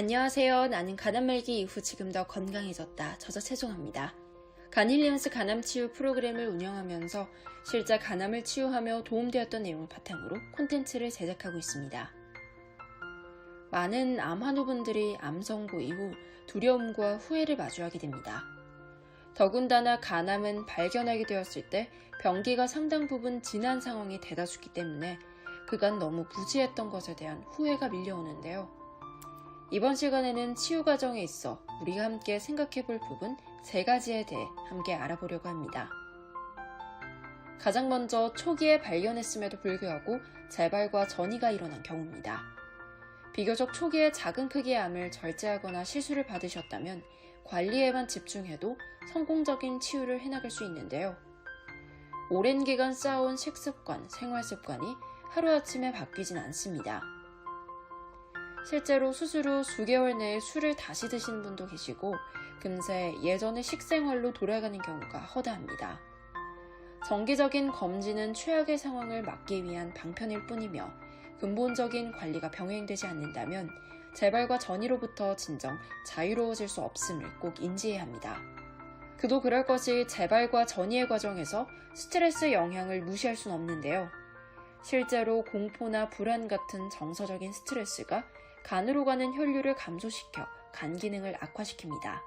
안녕하세요. 나는 간암 말기 이후 지금 더 건강해졌다. 저자 최종합니다. 간힐리언스 간암 치유 프로그램을 운영하면서 실제 간암을 치유하며 도움되었던 내용을 바탕으로 콘텐츠를 제작하고 있습니다. 많은 암 환우분들이 암 선고 이후 두려움과 후회를 마주하게 됩니다. 더군다나 간암은 발견하게 되었을 때 병기가 상당 부분 진한 상황이 대다수기 때문에 그간 너무 무지했던 것에 대한 후회가 밀려오는데요. 이번 시간에는 치유 과정에 있어 우리가 함께 생각해 볼 부분 세 가지에 대해 함께 알아보려고 합니다. 가장 먼저 초기에 발견했음에도 불구하고 재발과 전이가 일어난 경우입니다. 비교적 초기에 작은 크기의 암을 절제하거나 시술을 받으셨다면 관리에만 집중해도 성공적인 치유를 해나갈 수 있는데요. 오랜 기간 쌓아온 식습관, 생활 습관이 하루아침에 바뀌진 않습니다. 실제로 수술 후 수개월 내에 술을 다시 드신 분도 계시고 금세 예전의 식생활로 돌아가는 경우가 허다합니다. 정기적인 검진은 최악의 상황을 막기 위한 방편일 뿐이며 근본적인 관리가 병행되지 않는다면 재발과 전이로부터 진정 자유로워질 수 없음을 꼭 인지해야 합니다. 그도 그럴 것이 재발과 전이의 과정에서 스트레스 영향을 무시할 수는 없는데요. 실제로 공포나 불안 같은 정서적인 스트레스가 간으로 가는 혈류를 감소시켜 간 기능을 악화시킵니다.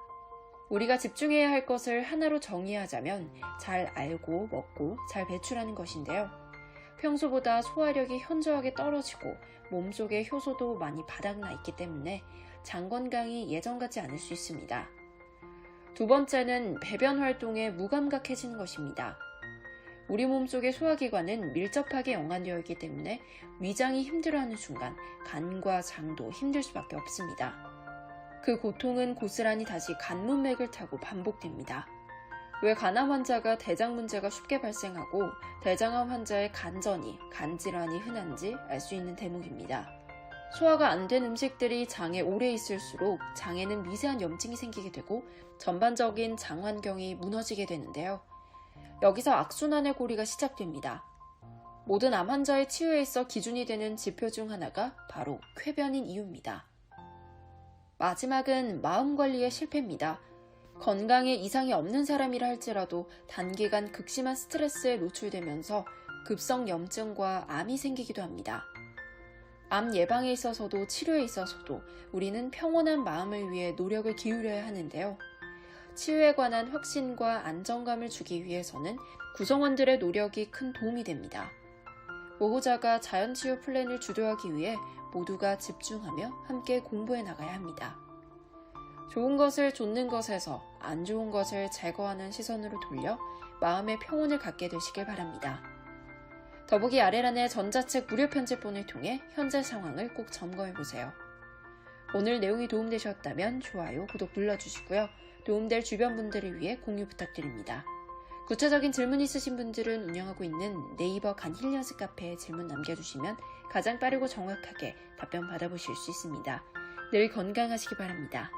우리가 집중해야 할 것을 하나로 정의하자면 잘 알고 먹고 잘 배출하는 것인데요. 평소보다 소화력이 현저하게 떨어지고 몸속의 효소도 많이 바닥나 있기 때문에 장 건강이 예전 같지 않을 수 있습니다. 두 번째는 배변 활동에 무감각해지는 것입니다. 우리 몸속의 소화기관은 밀접하게 연관되어 있기 때문에 위장이 힘들어하는 순간 간과 장도 힘들 수밖에 없습니다. 그 고통은 고스란히 다시 간 문맥을 타고 반복됩니다. 왜 간암 환자가 대장 문제가 쉽게 발생하고 대장암 환자의 간전이, 간질환이 흔한지 알 수 있는 대목입니다. 소화가 안 된 음식들이 장에 오래 있을수록 장에는 미세한 염증이 생기게 되고 전반적인 장 환경이 무너지게 되는데요. 여기서 악순환의 고리가 시작됩니다. 모든 암 환자의 치유에 있어 기준이 되는 지표 중 하나가 바로 쾌변인 이유입니다. 마지막은 마음 관리의 실패입니다. 건강에 이상이 없는 사람이라 할지라도 단기간 극심한 스트레스에 노출되면서 급성 염증과 암이 생기기도 합니다. 암 예방에 있어서도 치료에 있어서도 우리는 평온한 마음을 위해 노력을 기울여야 하는데요. 치유에 관한 확신과 안정감을 주기 위해서는 구성원들의 노력이 큰 도움이 됩니다. 보호자가 자연치유 플랜을 주도하기 위해 모두가 집중하며 함께 공부해 나가야 합니다. 좋은 것을 좇는 것에서 안 좋은 것을 제거하는 시선으로 돌려 마음의 평온을 갖게 되시길 바랍니다. 더보기 아래란의 전자책 무료 편집본을 통해 현재 상황을 꼭 점검해 보세요. 오늘 내용이 도움되셨다면 좋아요, 구독 눌러주시고요. 도움될 주변 분들을 위해 공유 부탁드립니다. 구체적인 질문 있으신 분들은 운영하고 있는 네이버 간 힐리언스 카페에 질문 남겨주시면 가장 빠르고 정확하게 답변 받아보실 수 있습니다. 늘 건강하시기 바랍니다.